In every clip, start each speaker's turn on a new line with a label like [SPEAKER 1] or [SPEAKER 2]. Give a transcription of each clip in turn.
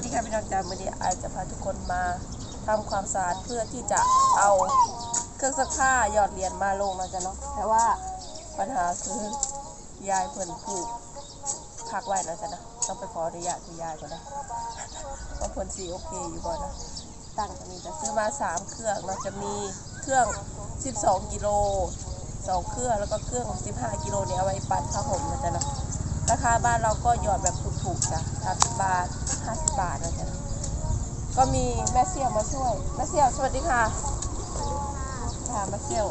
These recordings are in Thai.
[SPEAKER 1] สดีค่ะพี่น้องจ้าวันนี้ไอาจะพาทุกคนมาทำความสะอาดเพื่อที่จะเอาเครื่องซักผ้าหยอดเหรียญมาลงนะจ๊ะเนาะแต่ว่าปัญหาคือยายเพิ่นผูกพักไว้นะจ๊ะนะต้องไปขออนุญาตคุณยายก่อนนะว่าเพิ่นสีโอเคอยู่บ่นะตั้งตรงนี้จะซื้อมาสามเครื่องเราจะมีเครื่อง 12 กิโลสองเครื่องแล้วก็เครื่อง 15 กิโลเนี่ยเอาไว้ปั่นผ้าห่มนะจ๊ะเนาะ ราคาบ้านเราก็หยอดแบบถูกๆจ้ะ30บาท50บาทนะจ๊ะก็มีแม่เสี่ยวมาช่วยแม่เสี่ยวสวัสดีค่ะค่ะแม่เสี่ยว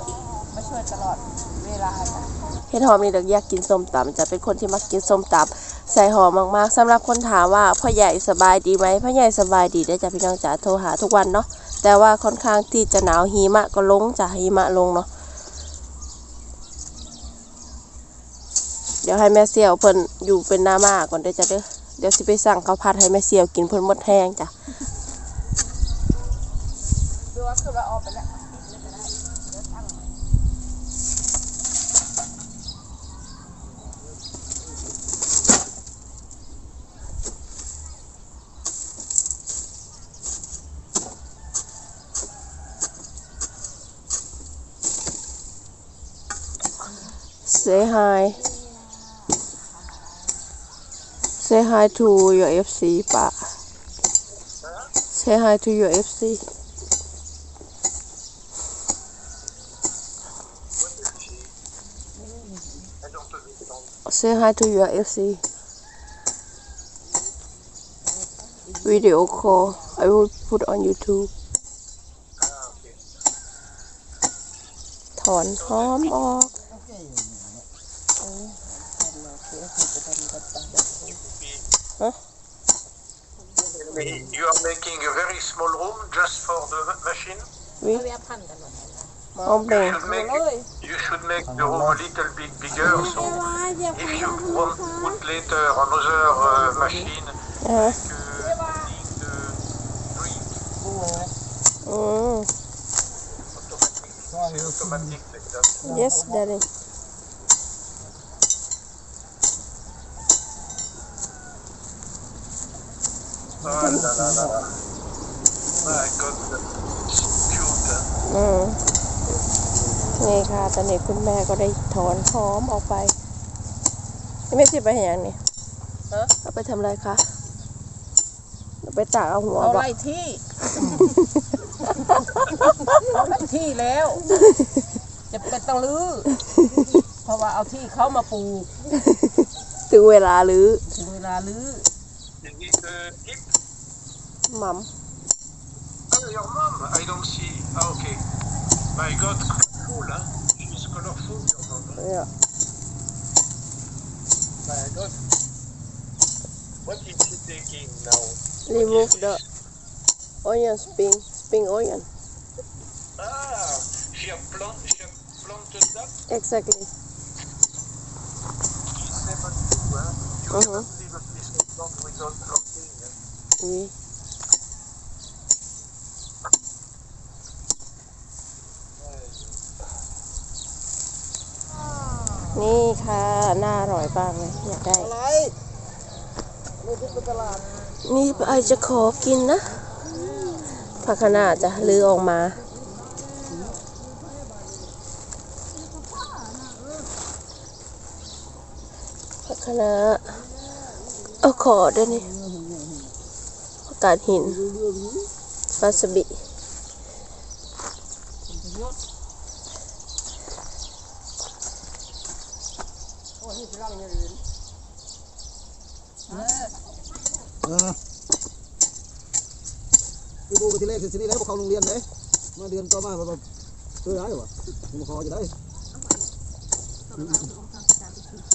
[SPEAKER 1] มาช่วยตลอดเวลาจ้ะเห็ดหอมนี่เด็กอยากกินส้มตำจะเป็นคนที่มักกินส้มตำใส่หอมมากๆสำหรับคนถามว่าพ่อใหญ่สบายดีไหมพ่อใหญ่สบายดีได้จ้ะพี่น้องจ๋าโทรหาทุกวันเนาะแต่ว่าค่อนข้างที่จะหนาวหิมะก็ลงจ้ะหิมะลงเนาะ ดี๋ยวให้แม่เสี่ยวเพิ่นอยู่เป็นหน้ามาก่อนเด้อจ้ะเด้อเดี๋ยวสิไปสั่งข้าวผัดให้แม่เสี่ยวกินเพิ่นหมดแห้งจ้ะดูว่าคือว่าออกไปแล้ว Say hi. Say hi to your FC, Pa. Say hi to your FC. Say hi to your FC. Video call. I will put on YouTube. ถอนหอมออก Huh?
[SPEAKER 2] You are making a very small room just for the machine?
[SPEAKER 1] Oui. Oh,
[SPEAKER 2] you, should make, you should make the room a little bit bigger, so if you want to put later another uh, machine,
[SPEAKER 1] -huh. like.
[SPEAKER 2] Uh, mm.
[SPEAKER 1] Yes, Daddy. อืมนี่ค่ะตอนนี้คุณแม่ก็ได้ถอนหอมออกไปนี่ไม่สิไปเห็นยังนี่
[SPEAKER 3] ฮะ
[SPEAKER 1] เอาไปทำอะไรคะเอาไปตากเอาหัว
[SPEAKER 3] เอา
[SPEAKER 1] บ่
[SPEAKER 3] ไล่ที่ เอาไล่ที่แล้ว จะเป็นต้องลื้อ เพราะว่าเอาที่เขามาปลูก
[SPEAKER 1] ถึงเวลาหรือ
[SPEAKER 3] ถึงเวลาลื้อ
[SPEAKER 2] You need a tip?
[SPEAKER 1] หมั mom.
[SPEAKER 2] Oh, your mom? I don't see. Okay. My God, cool, huh? She's colorful, your mom.
[SPEAKER 1] Yeah.
[SPEAKER 2] My God. What is she taking now?
[SPEAKER 1] Remove the onion, Spin. Spin onion.
[SPEAKER 2] Ah, she has plant, planted that?
[SPEAKER 1] Exactly.
[SPEAKER 2] She's never too, huh? You
[SPEAKER 1] uh
[SPEAKER 2] -huh. can't a without huh?
[SPEAKER 1] Oui. นี่ค่ะน่าอร่อยบ้างเลยอยากได้
[SPEAKER 3] อะไรนี่ที่เป็นตลาด
[SPEAKER 1] นี่ไอจะขอกินนะผักคะน้าจะลือออกมาผักคะน้าเอาขอด้วยนี่ผักกาดหินวาซาบิ
[SPEAKER 3] โอ้ยนี่จะร่างอย่างอื่น
[SPEAKER 4] กูดูไปทีแรกเสร็ที่นี่แล้วพอกเขาโรงเรียนเลยมาเดือน
[SPEAKER 3] ต่อ
[SPEAKER 4] มาแบบเจอได้หรอวะมึ
[SPEAKER 3] งขอจะได้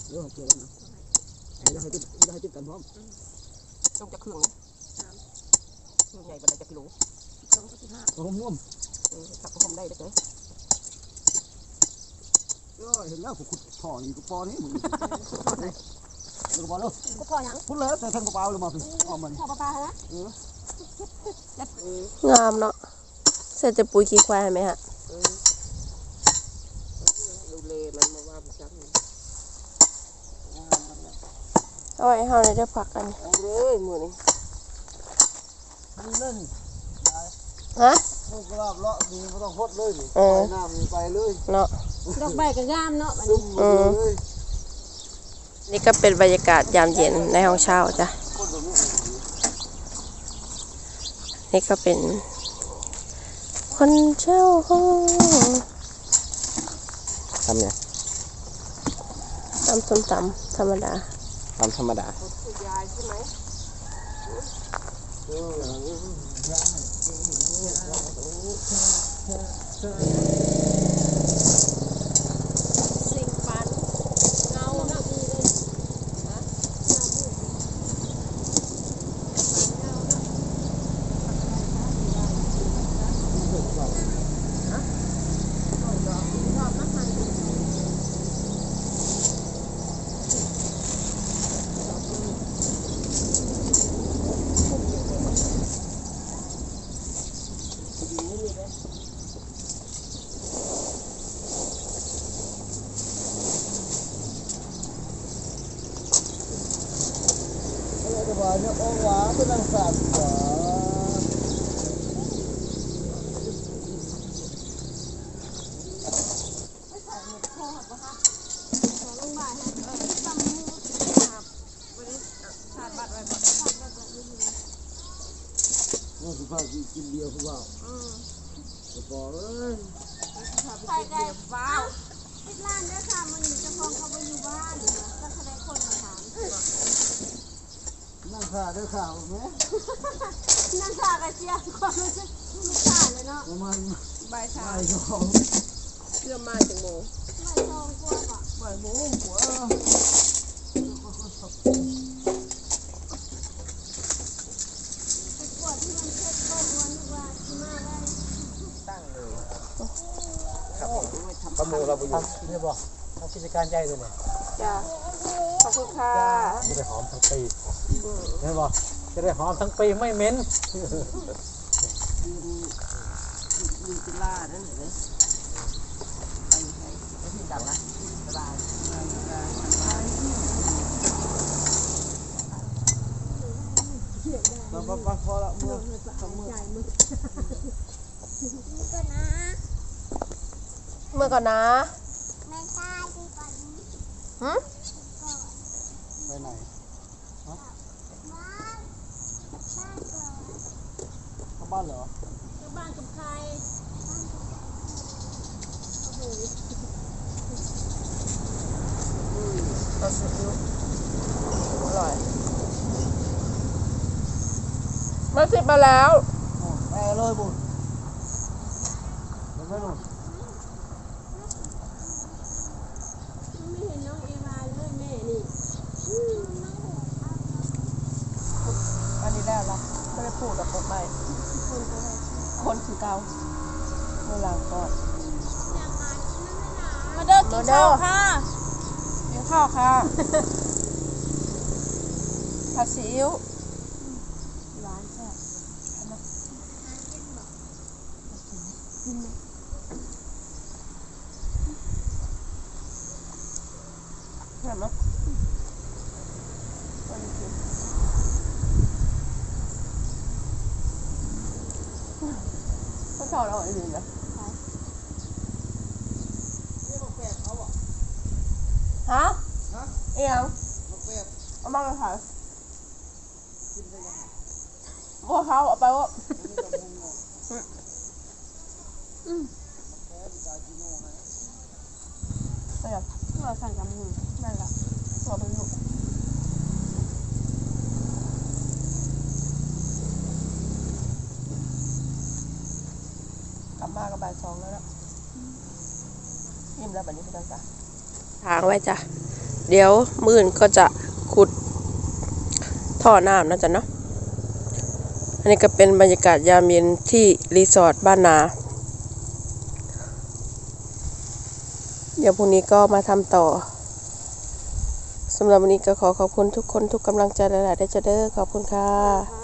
[SPEAKER 3] เดี๋
[SPEAKER 4] ยวเกี่กันนะจะให้ติดจะให้ติดกันพ
[SPEAKER 3] ร้อมต้องจะเครื่องใหญ่กว่าจะกิโล
[SPEAKER 4] สอง
[SPEAKER 3] สิบห้าผมร่วมขับผมได้เลย
[SPEAKER 4] เห็นแล้วผมขุดถ่อนี่
[SPEAKER 5] ก็ปอนี่
[SPEAKER 4] มึงก็ปอแล้วก็
[SPEAKER 5] พอยังคุณเลยแต่ท่านกรเป๋าเลยมาสิออมันกระเป๋าฮะ
[SPEAKER 1] งามเนาะใส่จะปุ๋ยขี้ควายไหมฮะ
[SPEAKER 3] ดูเลมันมาว่าประจำ
[SPEAKER 1] เอาไว้ให้เฮาได้ผักกัน
[SPEAKER 3] เอาเลยมือนี้
[SPEAKER 4] มีเล่น
[SPEAKER 1] ฮะ
[SPEAKER 4] ลูกกระลาบเลาะมีไม่ต้องพดเลยนี่
[SPEAKER 1] เออ
[SPEAKER 4] ไปน้ำมีไปเลย
[SPEAKER 1] เนาะ
[SPEAKER 5] ดอกใบก็งามเนาะบัด
[SPEAKER 4] ซึ
[SPEAKER 5] นี้
[SPEAKER 4] มมาเลย
[SPEAKER 1] นี่ก็เป็นบรรยากาศยามเย็นในห้องเช่าจ้ะ
[SPEAKER 4] ค นแบบนี้
[SPEAKER 1] นี่ก็เป็น คนเช่าห้อง
[SPEAKER 6] ทำไง
[SPEAKER 1] ตำส้มตำธรรมดา
[SPEAKER 6] ทำธรรมดา
[SPEAKER 1] ยายใช่ไหม
[SPEAKER 4] เออ
[SPEAKER 1] สิ่งปันเงาเนาะ
[SPEAKER 4] อะไรจะว่าเนี่ยโอ้หวาเป็นนางสาวหวาว่าสุภาพกินเบียร์คือว่าจะบอกเอ้ย
[SPEAKER 5] ใส่ไก่ว้าวปิดร้านได้ค่ะมันเจ้าของเขาบ่อยู่บ้านก็แสดงคนมาถาม
[SPEAKER 4] นั่งขาเด้อข่าวไหม
[SPEAKER 5] นั่งท่าก็เสียความรู้สึกลูกค้าเลยเนาะ
[SPEAKER 4] ประมาณ
[SPEAKER 1] บ่ายสา
[SPEAKER 4] บ่ามยสอง
[SPEAKER 1] เชื่อมาจังโมง
[SPEAKER 5] ไม่ตรงกว่าบ่
[SPEAKER 1] บ่ายโมงหัว
[SPEAKER 5] ไปกวดที่มันเช็ดโต๊ะวันทุกวันที่มาไว้
[SPEAKER 6] ขโมยเราไปอยู่นี่บอกทำกิจการใหญ่เลยเนี่ย
[SPEAKER 1] จ้ะขอบ คุณค่ะ
[SPEAKER 6] จะได้หอมทั้งปีนี่บอกจะได้หอมทั้งปีไม่เหม็น
[SPEAKER 3] มีจุฬานั่นเห็นไหมไปให้ไปที่ดังนะสบาย
[SPEAKER 4] มาปะปะพอละเมื่อ
[SPEAKER 5] ก็นะ
[SPEAKER 1] เมื่อก่อนนะ
[SPEAKER 5] ไม่ใช่ที่ก่อน
[SPEAKER 1] หึ
[SPEAKER 4] ไป ไหน
[SPEAKER 5] บ้านบ้านก่อน
[SPEAKER 4] เข้าบ้านเหรอ
[SPEAKER 5] ก็บ้านกับใคร
[SPEAKER 1] เอาสุดยูอร่อยมาสิบมาแล้ว
[SPEAKER 4] โอ้แม่เลยบุญเดี๋ยวไม่รู้
[SPEAKER 5] ไม่เห็นน้องเอวาเลยแม่นี่
[SPEAKER 1] อันนี้ แล้วละไม่ได้พูดกับผมไปคนคือเก่าเมื่อหลังก่อน
[SPEAKER 5] มาเด้อกินข้าวค่ะ
[SPEAKER 1] กินข้าวค่ะผัดซีอิ๊ว
[SPEAKER 5] หวานแซ่บ
[SPEAKER 1] เห็ เขาชอบเราอื่นนะฮะเอียง
[SPEAKER 4] มาแป๊บ
[SPEAKER 1] เอามาเลยค่ะว่าเขาเอาไปว่าไม่อยาก
[SPEAKER 5] เราสั่งกับมือ
[SPEAKER 1] นั่นแหละตัวเป็นลูกกลับ มากับบ่ายสองแล้วนะยิ้มแล้วแบบนี้เป็นจ้ะทางไว้จ้ะ เดี๋ยวมื่นก็จะขุดท่อน้ำนะจ๊ะเนาะ อันนี้ก็เป็นบรรยากาศยามเย็นที่รีสอร์ทบ้านนา เดี๋ยวพรุ่งนี้ก็มาทำต่อสำหรับวันนี้ก็ขอขอบคุณทุกคนทุกกำลังใจหลาย ๆ ได้จะเด้อขอบคุณค่ะ
[SPEAKER 5] ค่ะ